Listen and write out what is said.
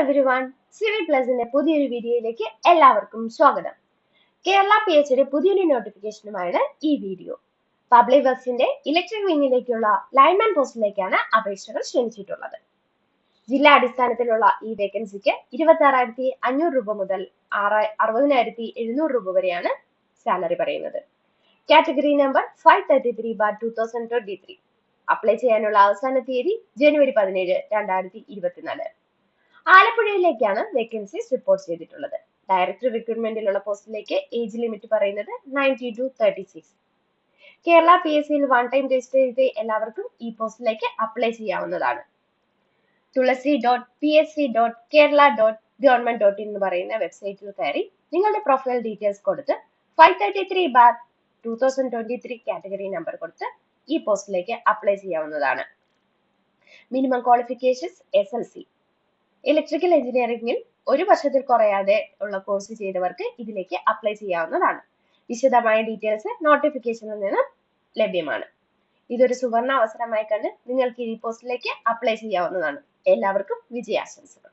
Every one civil പ്ലസിന്റെ പുതിയൊരു വീഡിയോയിലേക്ക് എല്ലാവർക്കും സ്വാഗതം. കേരള പി എച്ച് ഡി പുതിയൊരു നോട്ടിഫിക്കേഷനുമായാണ് ഈ വീഡിയോ. പബ്ലിക് ബസിന്റെ ഇലക്ട്രിക് വിങ്ങിലേക്കുള്ള ലൈൻമാൻ പോസ്റ്റിലേക്കാണ് അപേക്ഷകൾ ക്ഷണിച്ചിട്ടുള്ളത്. ജില്ലാ അടിസ്ഥാനത്തിലുള്ള ഈ വേക്കൻസിക്ക് ഇരുപത്തി ആറായിരത്തി അഞ്ഞൂറ് രൂപ മുതൽ അറുപതിനായിരത്തി എഴുന്നൂറ് രൂപ വരെയാണ് സാലറി പറയുന്നത്. Category number five thirty three bar two thousand twenty three apply ചെയ്യാനുള്ള അവസാന തീയതി ജനുവരി പതിനേഴ് രണ്ടായിരത്തി ഇരുപത്തിനാല്. ആലപ്പുഴയിലേക്കാണ് വേക്കൻസീസ് റിപ്പോർട്ട് ചെയ്തിട്ടുള്ളത്. ഡയറക്ടർ റിക്രൂട്ട്മെന്റിലുള്ള പോസ്റ്റിലേക്ക് ഏജ് ലിമിറ്റ് പറയുന്നത് ninety to thirty six Kerala P S സിയിൽ വൺ ടൈം രജിസ്റ്റർ ചെയ്ത് എല്ലാവർക്കും ഈ പോസ്റ്റിലേക്ക് അപ്ലൈ ചെയ്യാവുന്നതാണ്. Thulasi dot P S C dot Kerala dot government dot in എന്ന് പറയുന്ന വെബ്സൈറ്റിൽ കയറി നിങ്ങളുടെ പ്രൊഫൈൽ ഡീറ്റെയിൽസ് കൊടുത്ത് five thirty three bar two thousand twenty three category number കൊടുത്ത് ഈ പോസ്റ്റിലേക്ക് അപ്ലൈ ചെയ്യാവുന്നതാണ്. Minimum qualifications S L C electrical എഞ്ചിനീയറിംഗിൽ ഒരു വർഷത്തിൽ കുറയാതെ ഉള്ള കോഴ്സ് ചെയ്തവർക്ക് ഇതിലേക്ക് അപ്ലൈ ചെയ്യാവുന്നതാണ്. വിശദമായ ഡീറ്റെയിൽസ് നോട്ടിഫിക്കേഷനിൽ നിന്ന് ലഭ്യമാണ്. ഇതൊരു സുവർണ അവസരമായി കണ്ട് നിങ്ങൾക്ക് ഈ പോസ്റ്റിലേക്ക് അപ്ലൈ ചെയ്യാവുന്നതാണ്. എല്ലാവർക്കും വിജയാശംസകൾ.